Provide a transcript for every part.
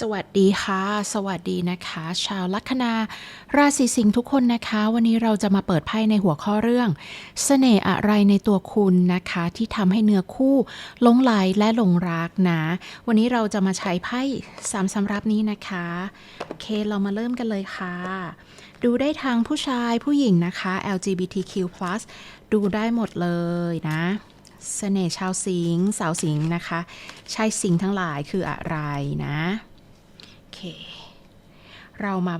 สวัสดีค่ะ สวัสดีนะคะ ชาวลัคนา ราศีสิงห์ทุกคนนะคะ วันนี้เราจะมาเปิดไพ่ในหัวข้อเรื่องเสน่ห์อะไรในตัวคุณนะคะ ที่ทำให้เนื้อคู่หลงไหลและหลงรักนะ วันนี้เราจะมาใช้ไพ่สามสำรับนี้นะคะโอเคเรามาเริ่มกันเลยค่ะ ดูได้ทางผู้ชายผู้หญิงนะคะ LGBTQ+ ดูได้หมดเลยนะเสน่ห์ชาวสิงห์สาวสิงห์นะคะชายสิงห์ทั้งหลายคืออะไรนะ เค เรามา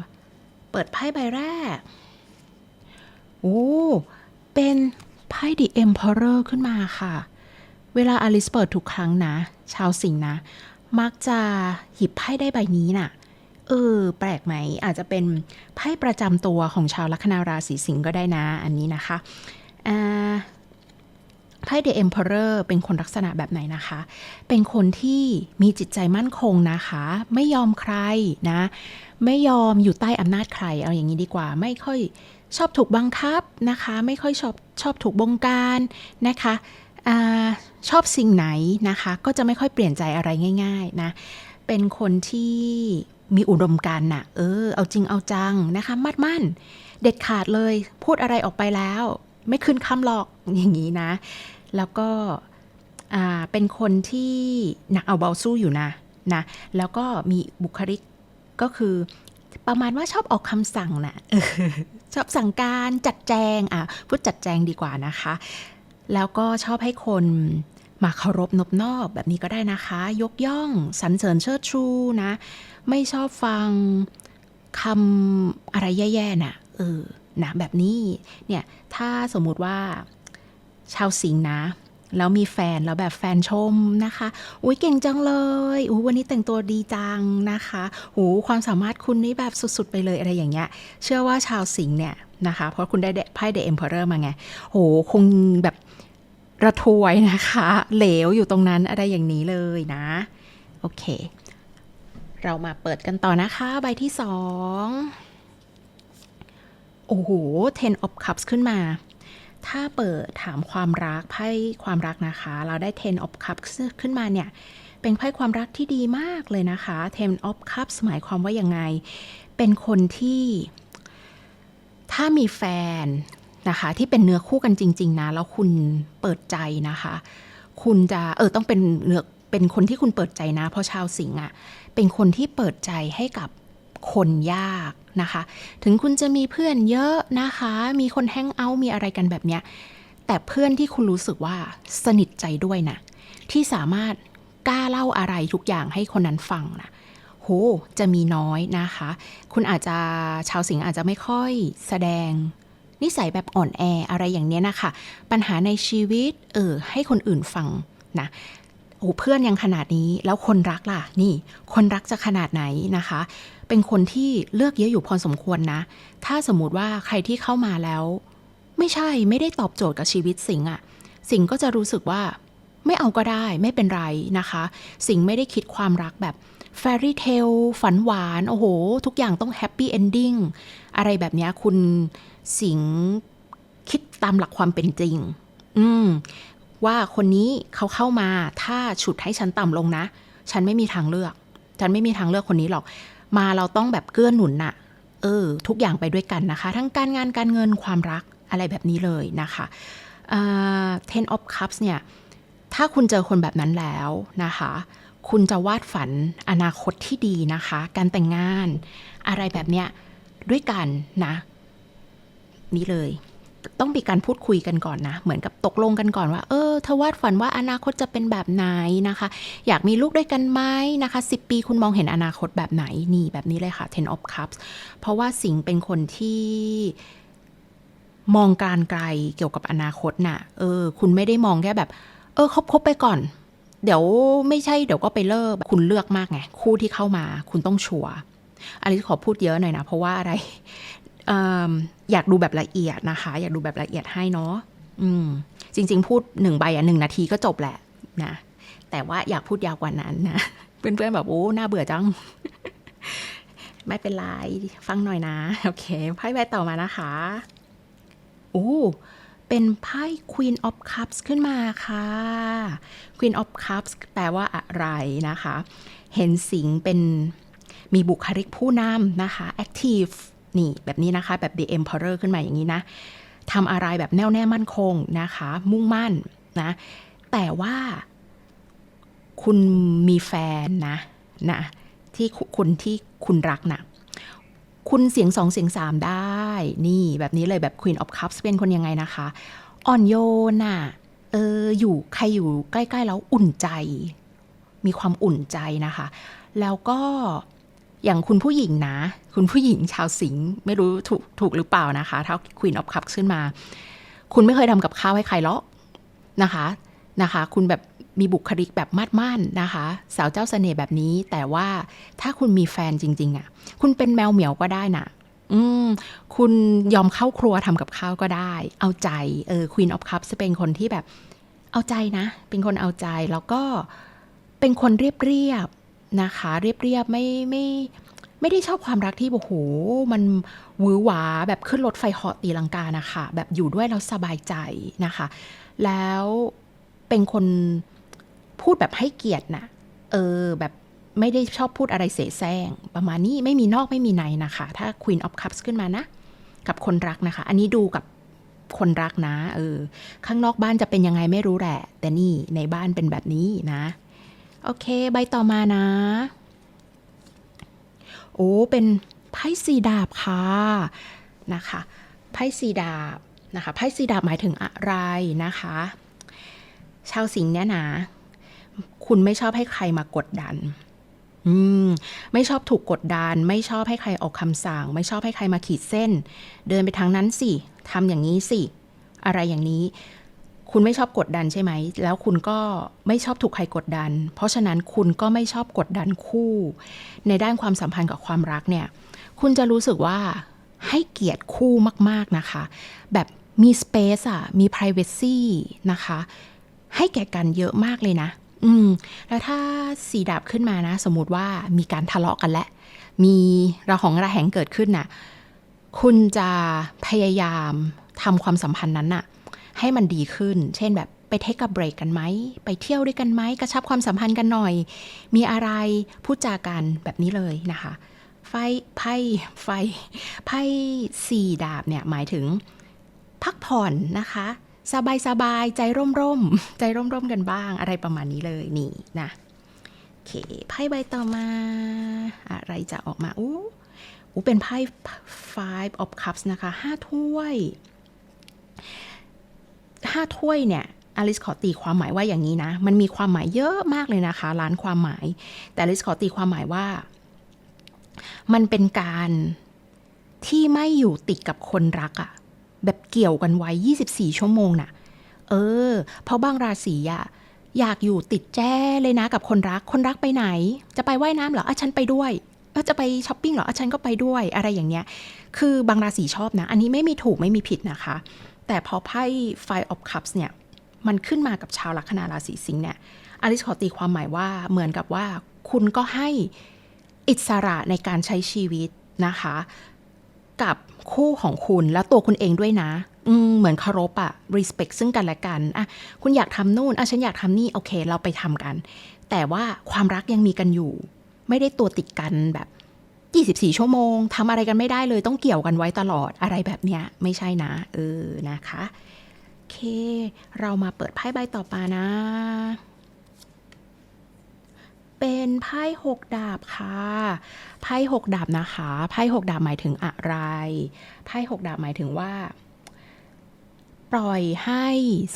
เปิดไพ่ใบแรก โอ้ เป็นไพ่ The Emperor ขึ้นมาค่ะ เวลาอลิสเปิดทุกครั้งนะ ชาวสิงนะ มักจะหยิบไพ่ได้ใบนี้น่ะ เออ แปลกไหม อาจจะเป็นไพ่ประจำตัวของชาวลัคนาราศีสิงห์ก็ได้นะ อันนี้นะคะ อ่า ไพ่ The Emperor เรอร์เป็นคนลักษณะแบบไหนนะคะ เป็นคนที่มีจิตใจมั่นคงนะคะ ไม่ยอมใครนะ ไม่ยอมอยู่ใต้อำนาจใคร เอาอย่างนี้ดีกว่า ไม่ค่อยชอบถูกบังคับนะคะ ไม่ค่อยชอบชอบถูกบงการนะคะอชอบสิ่งไหนนะคะ ก็จะไม่ค่อยเปลี่ยนใจอะไรง่าย ๆนะ เป็นคนที่มีอุดมการณ์นะเออ เอาจริงเอาจังนะคะ มัดมั่น เด็ดขาดเลย พูดอะไรออกไปแล้ว ไม่ขึ้นคำหรอกอย่างนี้นะ แล้วก็เป็นคนที่หนักเอาเบาสู้อยู่นะนะ แล้วก็มีบุคลิกก็คือประมาณว่าชอบออกคำสั่งนะชอบสั่งการจัดแจงอะพูดจัดแจงดีกว่านะคะ แล้วก็ชอบให้คนมาเคารพนบนอบแบบนี้ก็ได้นะคะ ยกย่องสรรเสริญเชิดชูนะ ไม่ชอบฟังคำอะไรแย่ๆน่ะเออนะแบบนี้เนี่ยถ้าสมมุติว่า ชาวสิงห์นะ แล้วมีแฟนแล้วแบบแฟนชมนะคะอุ้ยเก่งจังเลยอุ้ยวันนี้แต่งตัวดีจังนะคะหูความสามารถคุณนี่แบบสุดๆ ไปเลยอะไรอย่างเงี้ย เชื่อว่าชาวสิงห์เนี่ยนะคะ เพราะคุณได้ไพ่เดอะเอ็มเพอเรอร์มาไงโหคงแบบระทวยนะคะ เหลวอยู่ตรงนั้นอะไรอย่างนี้เลยนะ โอเค เรามาเปิดกันต่อนะคะ ใบที่สองโอ้โห ten of cups ขึ้นมา ถ้าเปิดถามความรักไพ่ความรักนะคะ เราได้ ten of cups ขึ้นมาเนี่ย เป็นไพ่ความรักที่ดีมากเลยนะคะ ten of cups หมายความว่ายังไง เป็นคนที่ ถ้ามีแฟนนะคะ ที่เป็นเนื้อคู่กันจริง ๆ นะ แล้วคุณเปิดใจนะคะ คุณจะเออต้องเป็นเนื้อเป็นคนที่คุณเปิดใจนะ เพราะชาวสิงห์อะเป็นคนที่เปิดใจให้กับคนยาก นะคะ ถึงคุณจะมีเพื่อนเยอะนะคะ มีคนแฮงเอาท์มีอะไรกันแบบเนี้ย แต่เพื่อนที่คุณรู้สึกว่าสนิทใจด้วยนะ ที่สามารถกล้าเล่าอะไรทุกอย่างให้คนนั้นฟังนะโหจะมีน้อยนะคะ คุณอาจจะชาวสิงห์อาจจะไม่ค่อยแสดงนิสัยแบบอ่อนแออะไรอย่างเนี้ยนะคะ ปัญหาในชีวิตเออให้คนอื่นฟังนะโอ้เพื่อนยังขนาดนี้แล้วคนรักล่ะ นี่ คนรักจะขนาดไหนนะคะ เป็นคนที่เลือกเยอะอยู่พอสมควรนะ ถ้าสมมติว่าใครที่เข้ามาแล้ว ไม่ใช่ไม่ได้ตอบโจทย์กับชีวิตสิงอะสิงก็จะรู้สึกว่าไม่เอาก็ได้ไม่เป็นไรนะคะ สิงไม่ได้คิดความรักแบบแฟรี่เทลฝันหวาน โอ้โห ทุกอย่างต้องแฮปปี้เอนดิ้งอะไรแบบนี้คุณสิงคิดตามหลักความเป็นจริง อืม ว่าคนนี้เขาเข้ามาถ้าฉุดให้ฉันต่ำลงนะ ฉันไม่มีทางเลือก ฉันไม่มีทางเลือกคนนี้หรอก มาเราต้องแบบเกื้อหนุนน่ะ เออ ทุกอย่างไปด้วยกันนะคะ ทั้งการงานการเงินความรักอะไรแบบนี้เลยนะคะ ten of cups เนี่ย ถ้าคุณเจอคนแบบนั้นแล้วนะคะ คุณจะวาดฝันอนาคตที่ดีนะคะ การแต่งงานอะไรแบบเนี้ยด้วยกันนะ นี่เลย ต้องมีการพูดคุยกันก่อนนะ เหมือนกับตกลงกันก่อนว่า เออเธอวาดฝันว่าอนาคตจะเป็นแบบไหนนะคะ อยากมีลูกด้วยกันไหมนะคะ 10 ปีคุณมองเห็นอนาคตแบบไหน นี่แบบนี้เลยค่ะ ten of cups เพราะว่าสิงเป็นคนที่มองการไกลเกี่ยวกับอนาคตน่ะ เออ คุณไม่ได้มองแค่แบบ เออคบคบไปก่อน เดี๋ยวไม่ใช่เดี๋ยวก็ไปเลิก คุณเลือกมากไง คู่ที่เข้ามา คุณต้องชัวร์อันนี้ขอพูดเยอะหน่อยนะ เพราะว่าอะไร อยากดูแบบละเอียดนะคะ อยากดูแบบละเอียดให้เนาะอืมจริง ๆ พูดหนึ่งใบอะหนึ่งนาทีก็จบแหละนะแต่ว่าอยากพูดยาวกว่านั้นนะเพื่อนๆแบบโอ้น่าเบื่อจัง ไม่เป็นไรฟังหน่อยนะ โอเคไพ่ใบต่อมานะคะโอ้เป็นไพ่ Queen of Cups ขึ้นมาค่ะ Queen of Cups แปลว่าอะไรนะคะ เห็นสิงเป็นมีบุคลิกผู้นำนะคะ active นี่แบบนี้นะคะ แบบ the emperor ขึ้นมาอย่างนี้นะทำอะไรแบบแน่วแน่มั่นคงนะคะ มุ่งมั่นนะ แต่ว่าคุณมีแฟนนะนะที่คุณที่คุณรักนะคุณเสียงสองเสียงสามได้ นี่แบบนี้เลยแบบ Queen of Cups เป็นคนยังไงนะคะ อ่อนโยนน่ะเอออยู่ใครอยู่ใกล้ ๆ แล้วอุ่นใจ มีความอุ่นใจนะคะ แล้วก็ อย่างคุณผู้หญิงนะ คุณผู้หญิงชาวสิงห์ไม่รู้ถูกถูกหรือเปล่านะคะถ้า Queen of Cups ขึ้นมา คุณไม่เคยทำกับข้าวให้ใครหรอกนะคะนะคะ คุณแบบมีบุคลิกแบบมาดม่านนะคะ สาวเจ้าเสน่ห์แบบนี้ แต่ว่าถ้าคุณมีแฟนจริง ๆอะ่ะ คุณเป็นแมวเหมียวก็ได้นะอืม คุณยอมเข้าครัวทำกับข้าวก็ได้ เอาใจเออ Queen of Cups จะเป็นคนที่แบบเอาใจนะ เป็นคนเอาใจแล้วก็เป็นคนเรียบเรียบ นะคะเรียบเรียบๆไม่ไม่ไม่ได้ชอบความรักที่โอ้โหมันหวือหวาแบบขึ้นรถไฟเหาะตีลังกานะคะแบบอยู่ด้วยแล้วสบายใจนะคะ แล้วเป็นคนพูดแบบให้เกียรตินะเออแบบไม่ได้ชอบพูดอะไรเสแสร้งประมาณนี้ไม่มีนอกไม่มีในนะคะ ถ้า Queen of Cups ขึ้นมานะ กับคนรักนะคะ อันนี้ดูกับคนรักนะ เออ ข้างนอกบ้านจะเป็นยังไงไม่รู้แหละ แต่นี่ในบ้านเป็นแบบนี้นะ เค ใบต่อมานะ โอ้ เป็นไพ่สีดาบค่ะ นะคะ ไพ่สีดาบนะคะ ไพ่สีดาบหมายถึงอะไรนะคะ ชาวสิงห์เนี่ยนะ คุณไม่ชอบให้ใครมากดดัน อืม ไม่ชอบถูกกดดัน ไม่ชอบให้ใครออกคำสั่ง ไม่ชอบให้ใครมาขีดเส้น เดินไปทางนั้นสิทำอย่างนี้สิ อะไรอย่างนี้ คุณไม่ชอบกดดันใช่ไหม แล้วคุณก็ไม่ชอบถูกใครกดดัน เพราะฉะนั้นคุณก็ไม่ชอบกดดันคู่ ในด้านความสัมพันธ์กับความรักเนี่ย คุณจะรู้สึกว่าให้เกียรติคู่มาก ๆ นะคะ แบบมีสเปซอะมี privacy นะคะ ให้แก่กันเยอะมากเลยนะ อืม แล้วถ้าสีดาบขึ้นมานะ สมมติว่ามีการทะเลาะกันและ มีระหองระแหงเกิดขึ้นน่ะ คุณจะพยายามทำความสัมพันธ์นั้นน่ะ ให้มันดีขึ้น เช่นแบบไปเทคกับเบรกกันไหม ไปเที่ยวด้วยกันไหม กระชับความสัมพันธ์กันหน่อย มีอะไรพูดจากันแบบนี้เลยนะคะ ไฟไพ่ไฟไพ่สี่ดาบเนี่ยหมายถึงพักผ่อนนะคะ สบายสบายใจร่มร่มใจร่มร่มกันบ้างอะไรประมาณนี้เลยนี่นะโอเคไพ่ใบต่อมา อะไรจะออกมาอู้อู้เป็นไพ่ five of cups นะคะห้าถ้วย ห้าถ้วยเนี่ยอลิสขอตีความหมายว่าอย่างนี้นะ มันมีความหมายเยอะมากเลยนะคะล้านความหมาย แต่อลิสขอตีความหมายว่า มันเป็นการที่ไม่อยู่ติดกับคนรักอะแบบเกี่ยวกันไว้ 24 ชั่วโมงน่ะ เออ เพราะบางราศีอะอยากอยู่ติดแจ้เลยนะกับคนรัก คนรักไปไหน จะไปไว่ายน้ำเหรออะฉันไปด้วยเออจะไปช้อปปิ้งเหรออะฉันก็ไปด้วย อะไรอย่างเงี้ย คือบางราศีชอบนะ อันนี้ไม่มีถูกไม่มีผิดนะคะ แต่พอไพ่ Five of Cups เนี่ย มันขึ้นมากับชาวลัคนาราศีสิงห์เนี่ยอลิสขอตีความหมายว่าเหมือนกับว่าคุณก็ให้อิสระในการใช้ชีวิตนะคะ กับคู่ของคุณแล้วตัวคุณเองด้วยนะ อืมเหมือนเคารพอะ respect ซึ่งกันและกันอะคุณอยากทำนู่นอะฉันอยากทำนี่โอเค เราไปทำกัน แต่ว่าความรักยังมีกันอยู่ ไม่ได้ตัวติดกันแบบ 24 ชั่วโมงทำอะไรกันไม่ได้เลยต้องเกี่ยวกันไว้ตลอดอะไรแบบเนี้ยไม่ใช่นะ เออนะคะโอเค เรามาเปิดไพ่ใบต่อไปนะ เป็นไพ่หกดาบค่ะไพ่หกดาบนะคะไพ่หกดาบหมายถึงอะไรไพ่หกดาบหมายถึงว่าปล่อยให้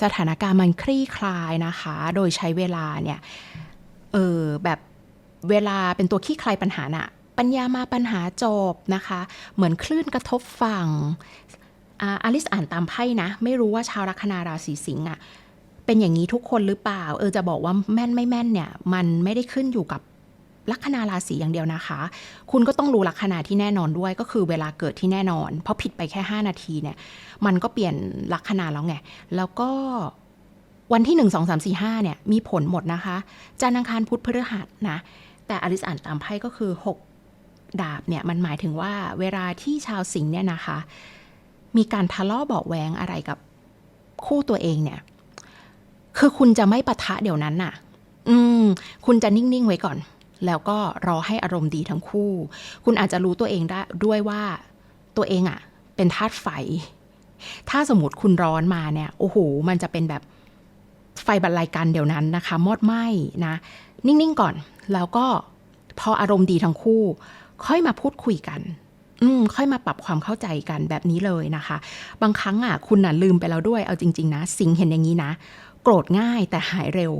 สถานการณ์มันคลี่คลายนะคะ โดยใช้เวลาเนี่ย เออแบบเวลาเป็นตัวขี้คลายปัญหาน่ะ ปัญญามาปัญหาจบนะคะ เหมือนคลื่นกระทบฝั่งอาลิสอ่านตามไพ่นะ ไม่รู้ว่าชาวลัคนาราศีสิงห์อะเป็นอย่างนี้ทุกคนหรือเปล่า เออจะบอกว่าแม่นไม่แม่นเนี่ย มันไม่ได้ขึ้นอยู่กับลัคนาราศีอย่างเดียวนะคะ คุณก็ต้องรู้ลัคนาที่แน่นอนด้วยก็คือเวลาเกิดที่แน่นอน เพราะผิดไปแค่ 5 นาทีเนี่ย มันก็เปลี่ยนลัคนาแล้วไง แล้วก็วันที่ 1 2 3 4 5เนี่ยมีผลหมดนะคะ จันทร์อังคารพุธพฤหัสนะ แต่อลิสอ่านตามไพ่ก็คือ 6 ดาบเนี่ยมันหมายถึงว่าเวลาที่ชาวสิงห์เนี่ยนะคะ มีการทะเลาะเบาะแวงอะไรกับคู่ตัวเองเนี่ย คือคุณจะไม่ปะทะเดี๋ยวนั้นน่ะ อืม คุณจะนิ่ง ๆ ไว้ก่อน แล้วก็รอให้อารมณ์ดีทั้งคู่ คุณอาจจะรู้ตัวเองได้ด้วยว่าตัวเองอะเป็นธาตุไฟ ถ้าสมมติคุณร้อนมาเนี่ย โอ้โห มันจะเป็นแบบไฟบรรลัยกันเดี๋ยวนั้นนะคะ มอดไหม้นะ นิ่ง ๆ ก่อน แล้วก็พออารมณ์ดีทั้งคู่ ค่อยมาพูดคุยกันอืมค่อยมาปรับความเข้าใจกันแบบนี้เลยนะคะ บางครั้งอะคุณน่ะลืมไปแล้วด้วยเอาจริง ๆ นะ สิงเห็นอย่างนี้นะ โกรธง่ายแต่หายเร็ว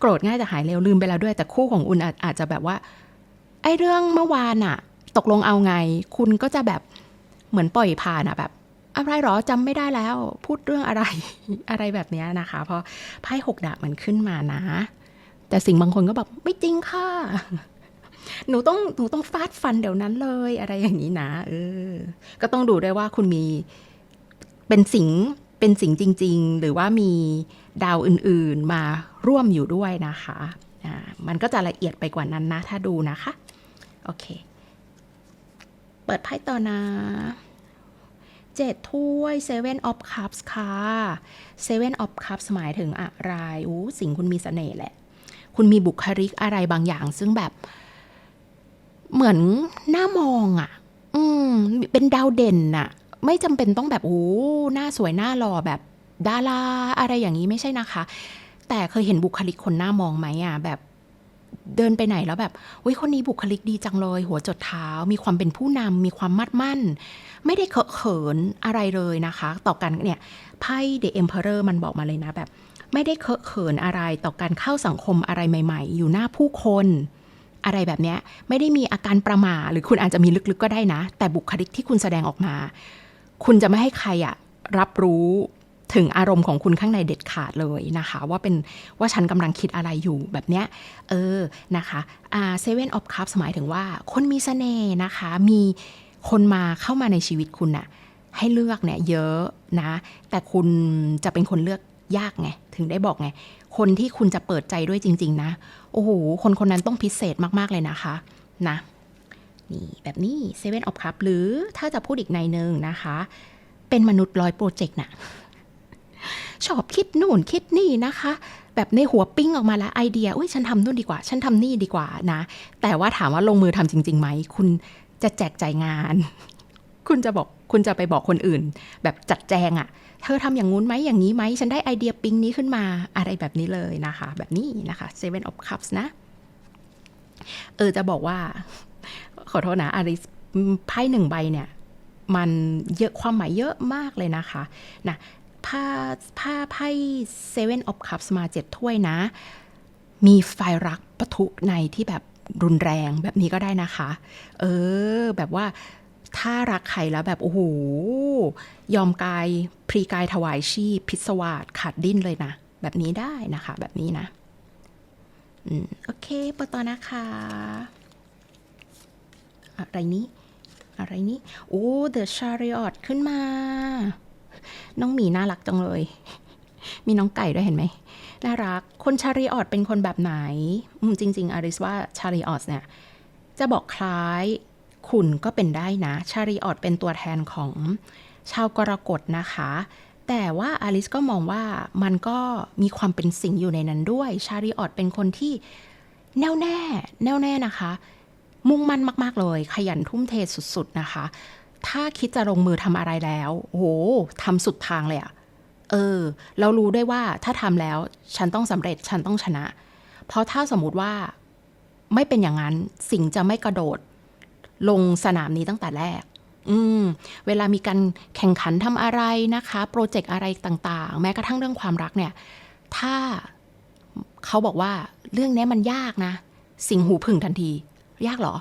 โกรธง่ายแต่หายเร็วลืมไปแล้วด้วย แต่คู่ของคุณอาจอาจจะแบบว่าไอ้เรื่องเมื่อวานอะ ตกลงเอาไง คุณก็จะแบบเหมือนปล่อยผ่านอะแบบ อะไรหรอจำไม่ได้แล้ว พูดเรื่องอะไรอะไรแบบนี้นะคะเพราะไพ่หกดาบมันขึ้นมานะ แต่สิ่งบางคนก็แบบไม่จริงค่ะ หนูต้องหนูต้องฟาดฟันเดี๋ยวนั้นเลยอะไรอย่างนี้นะเออ ก็ต้องดูด้วยว่าคุณมีเป็นสิงเป็นสิงจริง ๆ หรือว่ามีดาวอื่นๆมาร่วมอยู่ด้วยนะคะอ่ามันก็จะละเอียดไปกว่านั้นนะ ถ้าดูนะคะ โอเค เปิดไพ่ต่อนะเจ็ดถ้วย Seven of Cups ค่ะ Seven of Cups หมายถึงอะไรอู้สิ่งคุณมีเสน่ห์แหละ คุณมีบุคลิกอะไรบางอย่าง ซึ่งแบบ เหมือนหน้ามองอะ่ะ อืม เป็นดาวเด่นน่ะ ไม่จำเป็นต้องแบบโอ้หน้าสวยหน้าหล่อแบบดาราอะไรอย่างนี้ไม่ใช่นะคะ แต่เคยเห็นบุคลิกคนหน้ามองไหมอะ แบบเดินไปไหนแล้วแบบวิคนนี้บุคลิกดีจังเลย หัวจดเท้า มีความเป็นผู้นำมีความมัดมั่น ไม่ได้เคอะเขินอะไรเลยนะคะ ต่อกันเนี่ยไพ่ The Emperor มันบอกมาเลยนะแบบ ไม่ได้เคอะเขินอะไรต่อการเข้าสังคมอะไรใหม่ ๆ อยู่หน้าผู้คน อะไรแบบเนี้ยไม่ได้มีอาการประหม่าหรือคุณอาจจะมีลึกๆก็ได้นะ แต่บุคลิกที่คุณแสดงออกมา คุณจะไม่ให้ใครอะรับรู้ถึงอารมณ์ของคุณข้างในเด็ดขาดเลยนะคะ ว่าเป็นว่าฉันกำลังคิดอะไรอยู่แบบเนี้ยเออนะคะอ่าเซเว่นออฟคัพหมายถึงว่า คนมีเสน่ห์นะคะ มีคนมาเข้ามาในชีวิตคุณน่ะให้เลือกเนี่ยเยอะนะ แต่คุณจะเป็นคนเลือกยากไง ถึงได้บอกไง คนที่คุณจะเปิดใจด้วยจริง ๆ นะ โอ้โห คนคนนั้นต้องพิเศษมากๆเลยนะคะนะนี่แบบนี้ Seven of Cup หรือถ้าจะพูดอีกในหนึ่งนะคะ เป็นมนุษย์ร้อยโปรเจกต์น่ะชอบคิดนู่นคิดนี่นะคะ แบบในหัวปิ้งออกมาแล้วไอเดียอุ้ยฉันทำนู่นดีกว่า ฉันทำนี่ดีกว่านะ แต่ว่าถามว่าลงมือทำจริงๆไหมคุณจะแจกจ่ายงาน คุณจะบอกคุณจะไปบอกคนอื่น แบบจัดแจงอะ่ะ เธอทำอย่างงู้นไหมอย่างนี้ไหมฉันได้ไอเดียปิ้งนี้ขึ้นมาอะไรแบบนี้เลยนะคะ แบบนี้นะคะ Seven of Cups นะ เออจะบอกว่า ขอโทษนะอาริสไพ่หนึ่งใบเนี่ย มันเยอะความหมายเยอะมากเลยนะคะนะผ้าผ้าไพ่ Seven of Cups มาเจ็ดถ้วยนะ มีไฟรักปะทุในที่แบบรุนแรงแบบนี้ก็ได้นะคะ เออ แบบว่า ถ้ารักใครแล้วแบบ โอ้โห ยอมกายพรีกายถวายชีพ พิศวาสขาดดิ้นเลยนะ แบบนี้ได้นะคะ แบบนี้นะอืมโอเคเปิดต่อนะคะ อะไรนี้ อะไรนี้ โอ้ The Chariot ขึ้นมา น้องหมีน่ารักจังเลย มีน้องไก่ด้วยเห็นไหมน่ารัก คนชาริออตเป็นคนแบบไหน จริง ๆอาริสว่าชาริออตเนี่ย จะบอกคล้าย คุณก็เป็นได้นะ ชาริออตเป็นตัวแทนของชาวกรกฎนะคะ แต่ว่าอาริสก็มองว่ามันก็มีความเป็นสิ่งอยู่ในนั้นด้วย ชาริออตเป็นคนที่แน่วแน่ แน่วแน่นะคะ มุ่งมั่นมาก ๆ เลย ขยันทุ่มเทสุด ๆ นะคะ ถ้าคิดจะลงมือทำอะไรแล้ว โอ้โหทำสุดทางเลยอะเออ เรารู้ได้ว่าถ้าทำแล้ว ฉันต้องสำเร็จ ฉันต้องชนะ เพราะถ้าสมมติว่าไม่เป็นอย่างนั้นสิ่งจะไม่กระโดด ลงสนามนี้ตั้งแต่แรก อืม เวลามีการแข่งขันทำอะไรนะคะ โปรเจกต์อะไรต่างๆ แม้กระทั่งเรื่องความรักเนี่ย ถ้าเขาบอกว่าเรื่องนี้มันยากนะ สิ่งหูผึ่งทันที ยากเหรอ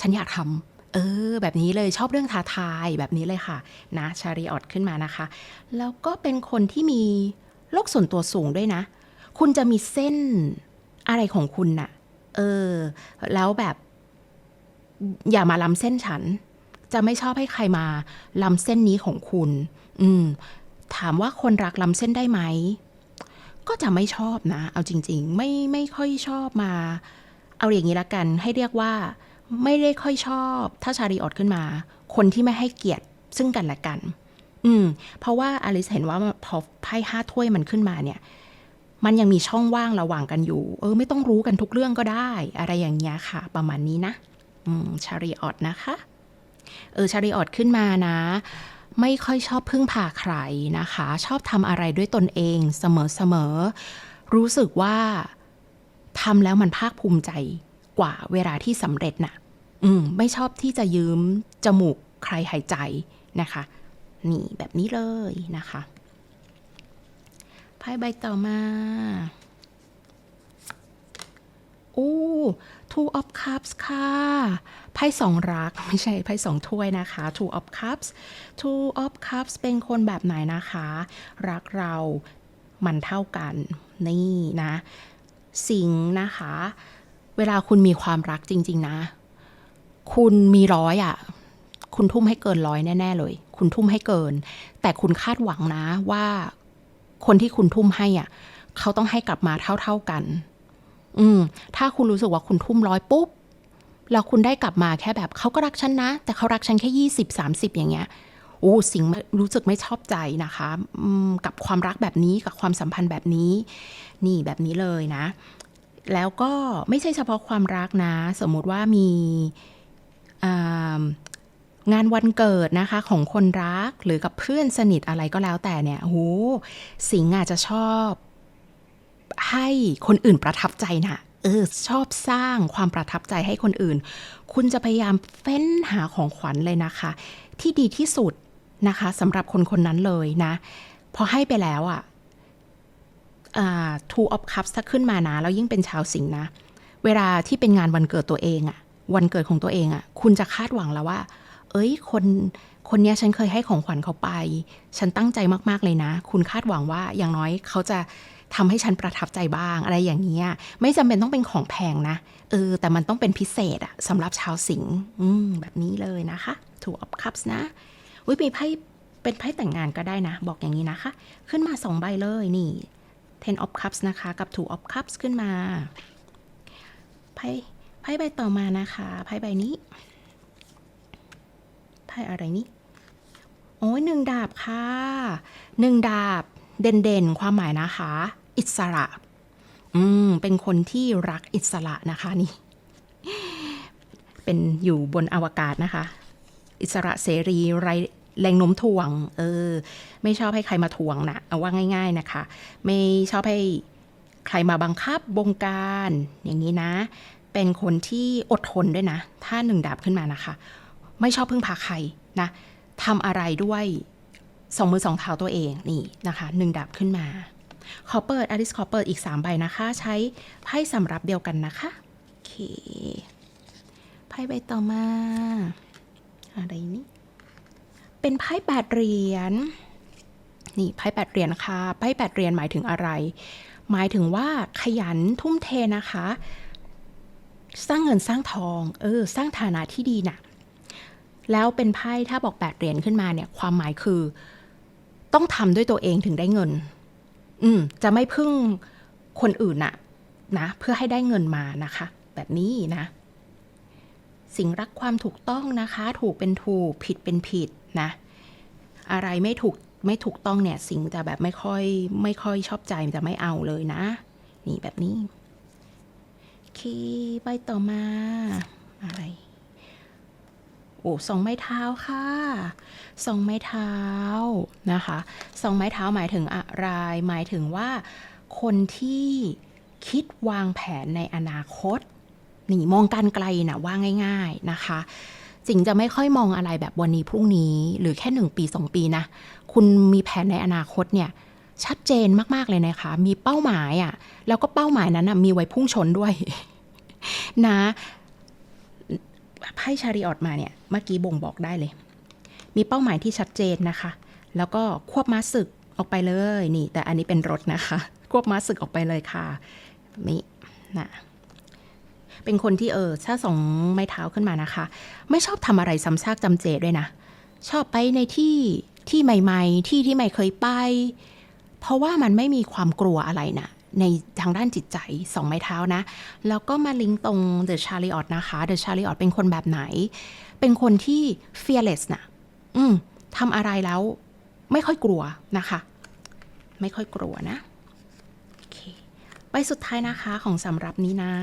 ฉันอยากทำเออ แบบนี้เลยชอบเรื่องท้าทายแบบนี้เลยค่ะ นะชาริออตขึ้นมานะคะ แล้วก็เป็นคนที่มีโลกส่วนตัวสูงด้วยนะ คุณจะมีเส้นอะไรของคุณน่ะ เออ แล้วแบบ อย่ามาล้ำเส้นฉัน จะไม่ชอบให้ใครมาล้ำเส้นนี้ของคุณ อืม ถามว่าคนรักล้ำเส้นได้ไหม ก็จะไม่ชอบนะ เอาจริง ๆ ไม่ไม่ค่อยชอบมา เอาอย่างนี้ละกัน ให้เรียกว่า ไม่ได้ค่อยชอบ ถ้าชาริออตขึ้นมา คนที่ไม่ให้เกียรติซึ่งกันและกัน อืม เพราะว่าอลิสเห็นว่าพอไพ่ห้าถ้วยมันขึ้นมาเนี่ยมันยังมีช่องว่างระหว่างกันอยู่ เออ ไม่ต้องรู้กันทุกเรื่องก็ได้ อะไรอย่างเงี้ยค่ะ ประมาณนี้นะ ชาริออตนะคะ เออชาริออตขึ้นมานะ ไม่ค่อยชอบพึ่งพาใครนะคะ ชอบทำอะไรด้วยตนเองเสมอๆ รู้สึกว่าทำแล้วมันภาคภูมิใจกว่าเวลาที่สำเร็จน่ะ อืม ไม่ชอบที่จะยืมจมูกใครหายใจนะคะ นี่แบบนี้เลยนะคะไพ่ใบต่อมาอู้ two of cups ค่ะ ไพ่สองรัก ไม่ใช่ไพ่สองถ้วยนะคะ two of cups two of cups เป็นคนแบบไหนนะคะ รักเรามันเท่ากัน นี่นะ สิงนะคะ เวลาคุณมีความรักจริง ๆ นะ คุณมีร้อยอะ่ะ คุณทุ่มให้เกินร้อยแน่ ๆ เลย คุณทุ่มให้เกิน แต่คุณคาดหวังนะว่าคนที่คุณทุ่มให้อะ เขาต้องให้กลับมาเท่า ๆกัน อืม ถ้าคุณรู้สึกว่าคุณทุ่มร้อยปุ๊บ แล้วคุณได้กลับมาแค่แบบเขาก็รักฉันนะ แต่เขารักฉันแค่ยี่สิบสามสิบอย่างเงี้ยโอ้สิงรู้สึกไม่ชอบใจนะคะกับความรักแบบนี้กับความสัมพันธ์แบบนี้ นี่แบบนี้เลยนะ แล้วก็ไม่ใช่เฉพาะความรักนะ สมมุติว่ามีงานวันเกิดนะคะของคนรักหรือกับเพื่อนสนิทอะไรก็แล้วแต่เนี่ยโอ้โหสิงอาจจะชอบ ให้คนอื่นประทับใจนะเออชอบสร้างความประทับใจให้คนอื่น คุณจะพยายามเฟ้นหาของขวัญเลยนะคะ ที่ดีที่สุดนะคะสำหรับคนคนนั้นเลยนะพอให้ไปแล้วอะ่ะ two of cups ถ้าขึ้นมานะ แล้วยิ่งเป็นชาวสิงห์นะ เวลาที่เป็นงานวันเกิดตัวเองอะวันเกิดของตัวเองอะคุณจะคาดหวังแล้วว่า เอ้ย คนคนนี้ฉันเคยให้ของขวัญเขาไป ฉันตั้งใจมาก ๆ เลยนะ คุณคาดหวังว่าอย่างน้อยเขาจะ ทำให้ฉันประทับใจบ้างอะไรอย่างเงี้ยไม่จำเป็นต้องเป็นของแพงนะเออแต่มันต้องเป็นพิเศษอะสำหรับชาวสิงห์อืมแบบนี้เลยนะคะ two of cups นะอุ้ยมีไพ่เป็นไพ่แต่งงานก็ได้นะ บอกอย่างนี้นะคะ ขึ้นมาสองใบเลยนี่ ten of cups นะคะ กับ two of cups ขึ้นมาไพ่ไพ่ใบต่อมานะคะไพ่ใบนี้ไพ่อะไรนี่โอ้ยหนึ่งดาบค่ะหนึ่งดาบเด่นๆ ความหมายนะคะ อิสระ อืม เป็นคนที่รักอิสระนะคะนี่ เป็นอยู่บนอวกาศนะคะ อิสระเสรีไรแรงโน้มถ่วง เออ ไม่ชอบให้ใครมาถ่วงนะเอาว่าง่าย ๆนะคะ ไม่ชอบให้ใครมาบังคับบงการ อย่างนี้นะ เป็นคนที่อดทนด้วยนะ ถ้าหนึ่งดาบขึ้นมานะคะ ไม่ชอบพึ่งพาใครนะทำอะไรด้วยสองมือสองเท้าตัวเองนี่นะคะหนึ่งดาบขึ้นมา ขอเปิดอลิสขอเปิดอีก 3 ใบนะคะ ใช้ไพ่สำรับเดียวกันนะคะ โอเค ไพ่ใบต่อมา อะไรนี่ เป็นไพ่แปดเหรียญ นี่ไพ่แปดเหรียญค่ะ ไพ่แปดเหรียญหมายถึงอะไร หมายถึงว่าขยันทุ่มเทนะคะ สร้างเงินสร้างทอง เออ สร้างฐานะที่ดีน่ะ แล้วเป็นไพ่ถ้าบอกแปดเหรียญขึ้นมาเนี่ย ความหมายคือ ต้องทำด้วยตัวเองถึงได้เงิน อืม จะไม่พึ่งคนอื่นน่ะนะเพื่อให้ได้เงินมานะคะ แบบนี้นะ สิ่งรักความถูกต้องนะคะ ถูกเป็นถูกผิดเป็นผิดนะ อะไรไม่ถูกไม่ถูกต้องเนี่ย สิ่งจะแบบไม่ค่อยไม่ค่อยชอบใจจะไม่เอาเลยนะ นี่แบบนี้โอเคใบต่อมาอะไร โอ้สองไม้เท้าค่ะสองไม้เท้านะคะสองไม้เท้าหมายถึงอะไร หมายถึงว่า คนที่คิดวางแผนในอนาคตนี่มองการไกลนะว่าง่าย ๆนะคะสิงจะไม่ค่อยมองอะไรแบบวันนี้พรุ่งนี้ หรือแค่หนึ่งปีสองปีนะ คุณมีแผนในอนาคตเนี่ย ชัดเจนมาก ๆ เลยนะคะ มีเป้าหมายอะ่ะ แล้วก็เป้าหมายนั้นนะมีไว้พุ่งชนด้วย นะ ไพ่ชาริออตมาเนี่ย เมื่อกี้บ่งบอกได้เลย มีเป้าหมายที่ชัดเจนนะคะ แล้วก็ควบม้าศึกออกไปเลยนี่ แต่อันนี้เป็นรถนะคะ ควบม้าศึกออกไปเลยค่ะนี่นะเป็นคนที่เออถ้าสองไม้เท้าขึ้นมานะคะ ไม่ชอบทำอะไรซ้ำซากจำเจด้วยนะ ชอบไปในที่ที่ใหม่ ๆ ที่ที่ไม่เคยไป เพราะว่ามันไม่มีความกลัวอะไรนะ ในทางด้านจิตใจสองไม้เท้านะ แล้วก็มาลิงก์ตรง The Chariot นะคะ The Chariot เป็นคนแบบไหน เป็นคนที่ fearless นะอืมทำอะไรแล้วไม่ค่อยกลัวนะคะ ไม่ค่อยกลัวนะโอเคใบสุดท้ายนะคะของสำหรับนี้นะ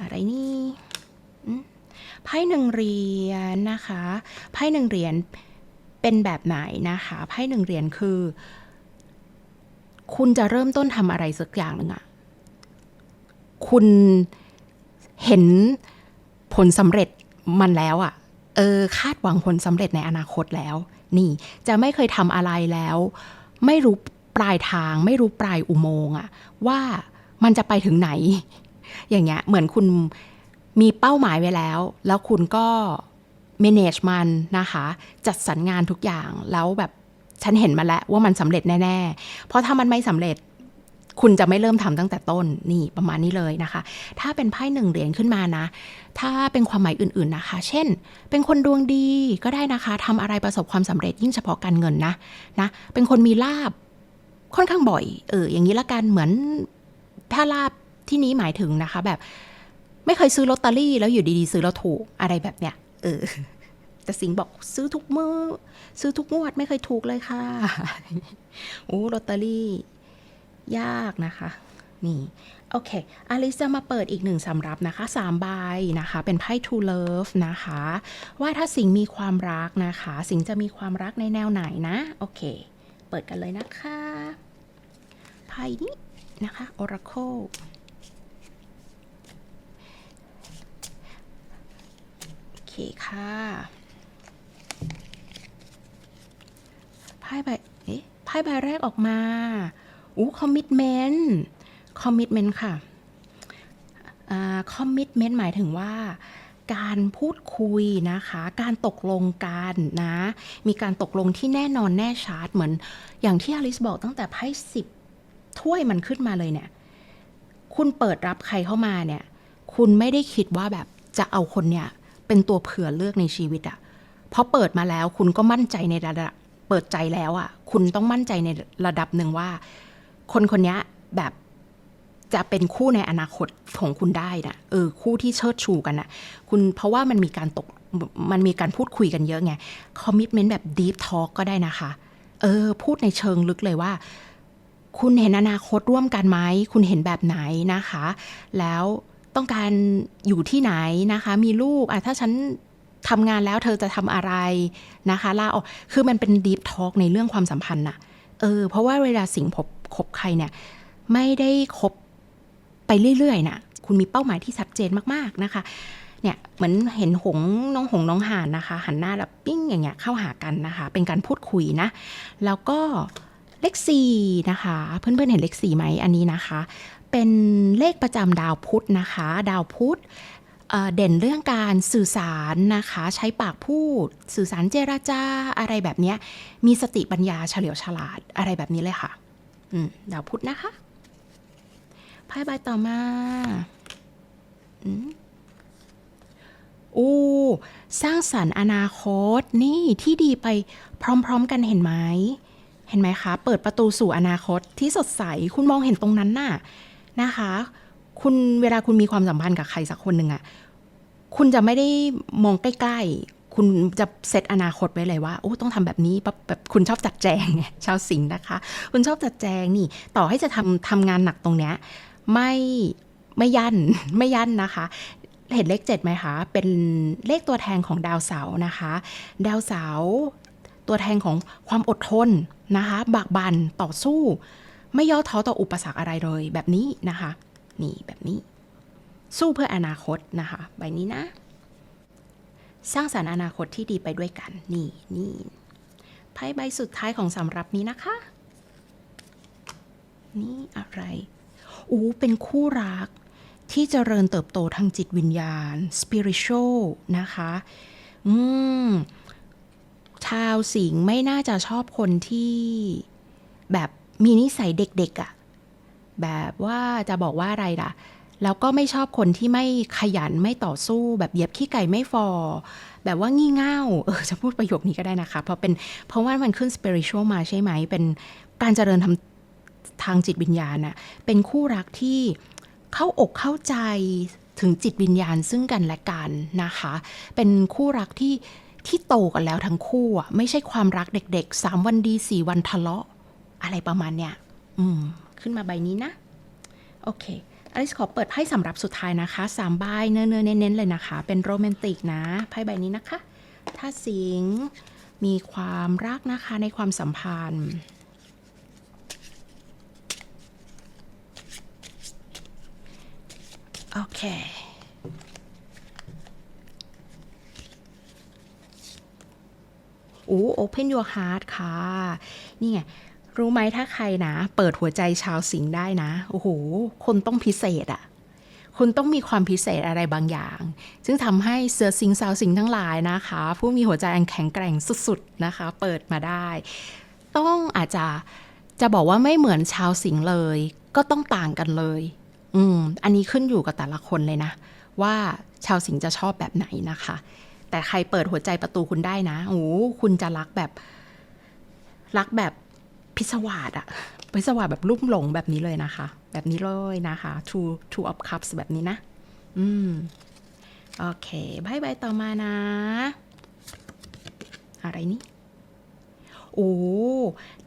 อะไรนี่ไพ่หนึ่งเหรียญนะคะไพ่หนึ่งเหรียญเป็นแบบไหนนะคะไพ่หนึ่งเหรียญคือ คุณจะเริ่มต้นทำอะไรสักอย่างหนึ่งอะคุณเห็นผลสำเร็จมันแล้วอะเออ คาดหวังผลสำเร็จในอนาคตแล้ว นี่ จะไม่เคยทำอะไรแล้ว ไม่รู้ปลายทาง ไม่รู้ปลายอุโมงค์อะว่ามันจะไปถึงไหน อย่างเงี้ย เหมือนคุณมีเป้าหมายไว้แล้ว แล้วคุณก็ manage มันนะคะ จัดสรรงานทุกอย่างแล้วแบบ ฉันเห็นมาแล้วว่ามันสำเร็จแน่ ๆ เพราะถ้ามันไม่สำเร็จคุณจะไม่เริ่มทำตั้งแต่ต้นนี่ประมาณนี้เลยนะคะ ถ้าเป็นไพ่หนึ่งเหรียญขึ้นมานะ ถ้าเป็นความหมายอื่นๆนะคะ เช่น เป็นคนดวงดีก็ได้นะคะทำอะไรประสบความสำเร็จยิ่งเฉพาะการเงินนะนะ เป็นคนมีลาบค่อนข้างบ่อย เออ อย่างนี้ละกันเหมือนถ้าลาบที่นี้หมายถึงนะคะ แบบไม่เคยซื้อลอตเตอรี่แล้วอยู่ดีๆ ซื้อแล้วถูกอะไรแบบเนี้ยเออ แต่สิงห์บอกซื้อทุกมือซื้อทุกงวดไม่เคยถูกเลยค่ะโอ้ลอตเตอรี่ ยากนะคะ นี่ โอเค อลิซจะมาเปิดอีกหนึ่งสำรับนะคะสามใบนะคะ เป็นไพ่ to love นะคะ ว่าถ้าสิงห์มีความรักนะคะ สิงห์จะมีความรักในแนวไหนนะ โอเค เปิดกันเลยนะคะ ไพ่นี้นะคะ Oracle โอเคค่ะ พ่ใบเอ๊ะไพ่ใบแรกออกมาอู้คอมมิ t เมนต์คอมมิ t เมนต์ค่ะคอมมิ t เมนต์หมายถึงว่าการพูดคุยนะคะ การตกลงกันนะ มีการตกลงที่แน่นอนแน่ชัดเหมือน อย่างที่อลิสบอกตั้งแต่ไพ่สิบถ้วยมันขึ้นมาเลยเนี่ย คุณเปิดรับใครเข้ามาเนี่ย คุณไม่ได้คิดว่าแบบจะเอาคนเนี่ย เป็นตัวเผื่อเลือกในชีวิตอะเพราะเปิดมาแล้วคุณก็มั่นใจในระดับ เปิดใจแล้วอะคุณต้องมั่นใจในระดับหนึ่งว่า คนคนนี้แบบจะเป็นคู่ในอนาคตของคุณได้นะเออคู่ที่เชิดชูกันนะคุณเพราะว่ามันมีการตกมันมีการพูดคุยกันเยอะไงคอมมิ t เมนต์แบบ deep talk ก็ได้นะคะ เออ พูดในเชิงลึกเลยว่า คุณเห็นอนาคตร่วมกันไหมคุณเห็นแบบไหนนะคะ แล้วต้องการอยู่ที่ไหนนะคะ มีลูกอะถ้าฉัน ทำงานแล้วเธอจะทำอะไรนะคะลาออกคือมันเป็น deep talk ในเรื่องความสัมพันธ์น่ะเออเพราะว่าเวลาสิงพบคบใครเนี่ย ไม่ได้คบไปเรื่อยๆน่ะคุณมีเป้าหมายที่ชัดเจนมากๆนะคะเนี่ยเหมือนเห็นหงน้องหงน้องหานนะคะ หันหน้าแบบปิ้งอย่างเงี้ยเข้าหากันนะคะ เป็นการพูดคุยนะ แล้วก็เลขสี่นะคะ เพื่อนๆเห็นเลขสี่ไหมอันนี้นะคะ เป็นเลขประจำดาวพุธนะคะ ดาวพุธ เด่นเรื่องการสื่อสารนะคะ ใช้ปากพูด สื่อสารเจราจาอะไรแบบนี้มีสติปัญญาเฉลียวฉลาดอะไรแบบนี้เลยค่ะดาวพุธนะคะไพ่ใบต่อมาอู้สร้างสรรค์อนาคตนี่ที่ดีไปพร้อม ๆ กันเห็นไหมเห็นไหมคะ เปิดประตูสู่อนาคตที่สดใสคุณมองเห็นตรงนั้นน่ะนะคะ คุณเวลาคุณมีความสัมพันธ์กับใครสักคนหนึ่งอะคุณจะไม่ได้มองใกล้ๆ คุณจะเซตอนาคตไว้เลยว่าโอ้ต้องทำแบบนี้ปั๊บแบบคุณชอบจัดแจงชาวสิงห์นะคะ คุณชอบจัดแจงนี่ ต่อให้จะทำทำงานหนักตรงเนี้ยไม่ไม่ยันไม่ยันนะคะ เห็นเลขเจ็ดไหมคะ เป็นเลขตัวแทนของดาวเสาร์นะคะ ดาวเสาร์ตัวแทนของความอดทนนะคะ บากบันต่อสู้ ไม่ย่อท้อต่ออุปสรรคอะไรเลยแบบนี้นะคะ นี่แบบนี้ สู้เพื่ออนาคตนะคะ ใบนี้นะ สร้างสรรค์อนาคตที่ดีไปด้วยกัน นี่นี่ไพ่ใบสุดท้ายของสำรับนี้นะคะ นี่อะไรอู้เป็นคู่รักที่เจริญเติบโตทางจิตวิญญาณ spiritual นะคะ อืม ชาวสิงห์ไม่น่าจะชอบคนที่แบบมีนิสัยเด็กๆอะ่ะ แบบว่าจะบอกว่าอะไรล่ะ แล้วก็ไม่ชอบคนที่ไม่ขยันไม่ต่อสู้ แบบเหยียบขี้ไก่ไม่ฟอ แบบว่างี่เง่าเออจะพูดประโยคนี้ก็ได้นะคะ เพราะเป็นเพราะว่ามันขึ้น spiritual มาใช่ไหม เป็นการเจริญทำทางจิตวิญญาณน่ะเป็นคู่รักที่เข้าอกเข้าใจถึงจิตวิญญาณซึ่งกันและกันนะคะ เป็นคู่รักที่ที่โตกันแล้วทั้งคู่อะไม่ใช่ความรักเด็กๆสามวันดีสี่วันทะเลาะ อะไรประมาณเนี้ยอืม ขึ้นมาใบนี้นะ โอเคอลิสขอเปิดไพ่สำหรับสุดท้ายนะคะสามใบเนื้อเนื้อเน้นๆเลยนะคะ เป็นโรแมนติกนะไพ่ใบนี้นะคะ ถ้าสิงมีความรักนะคะในความสัมพันธ์โอเคโอ้ open your heart ค่ะ นี่ไง รู้ไหมถ้าใครนะ เปิดหัวใจชาวสิงได้นะ โอ้โห คนต้องพิเศษอะคุณต้องมีความพิเศษอะไรบางอย่าง ซึ่งทำให้เสือสิงสาวสิงทั้งหลายนะคะ ผู้มีหัวใจอันแข็งแกร่งสุดๆนะคะ เปิดมาได้ ต้องอาจจะจะบอกว่าไม่เหมือนชาวสิงเลย ก็ต้องต่างกันเลย อืม อันนี้ขึ้นอยู่กับแต่ละคนเลยนะ ว่าชาวสิงจะชอบแบบไหนนะคะ แต่ใครเปิดหัวใจประตูคุณได้นะโอ้คุณจะรักแบบ รักแบบ พิศวาสอะพิศวาสแบบลุ่มหลงแบบนี้เลยนะคะ แบบนี้เลยนะคะ two two of cups แบบนี้นะ อืม โอเคใบายบต่อมานะ อะไรนี่โอ้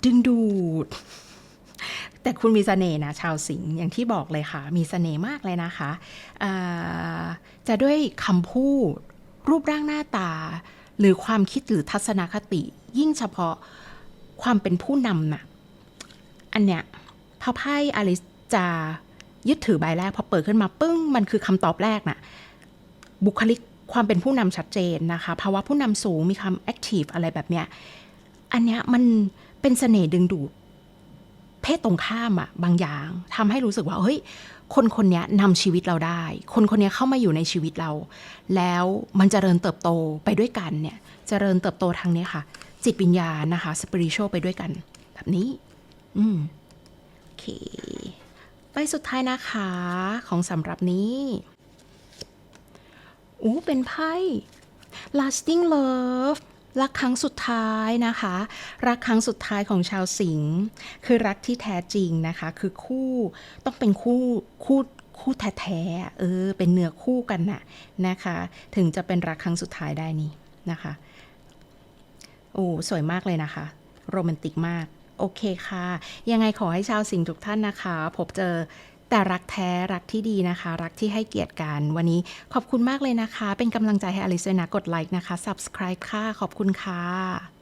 ดึงดูด แต่คุณมีเสน่ห์นะ ชาวสิงห์อย่างที่บอกเลยค่ะ มีเสน่ห์มากเลยนะคะจะด้วยคำพูด รูปร่างหน้าตา หรือความคิดหรือทัศนคติ ยิ่งเฉพาะ ความเป็นผู้นำน่ะ อันเนี้ยพอไพ่อลิสจะยึดถือใบแรกพอเปิดขึ้นมาปึ้งมันคือคำตอบแรกน่ะ บุคลิกความเป็นผู้นำชัดเจนนะคะภาวะผู้นำสูงมีความแอคทีฟอะไรแบบเนี้ยอันเนี้ยมันเป็นเสน่ห์ดึงดูดเพศตรงข้ามอะบางอย่างทำให้รู้สึกว่าเฮ้ยคนคนเนี้ยนำชีวิตเราได้ คนคนเนี้ยเข้ามาอยู่ในชีวิตเรา แล้วมันจเจริญเติบโตไปด้วยกันเนี่ยจเจริญเติบโตทางนี้ค่ะจ จิตวิญญาณนะคะสปิริช a l ไปด้วยกัน แบบนี้ อืม โอเค ไปสุดท้ายนะคะของสำหรับนี้อู้เป็นไพ่ lasting love รักครั้งสุดท้ายนะคะ รักครั้งสุดท้ายของชาวสิงห์คือรักที่แท้จริงนะคะ คือคู่ต้องเป็นคู่คู่คู่แท้ๆเออ เป็นเนื้อคู่กันน่ะนะคะ ถึงจะเป็นรักครั้งสุดท้ายได้นี่นะคะ โอ้สวยมากเลยนะคะ โรแมนติกมาก โอเคค่ะ ยังไงขอให้ชาวสิงห์ทุกท่านนะคะ พบเจอแต่รักแท้รักที่ดีนะคะ รักที่ให้เกียรติกัน วันนี้ขอบคุณมากเลยนะคะ เป็นกำลังใจให้อลิซด้วยนะกดไลค์นะคะ subscribe ค่ะ ขอบคุณค่ะ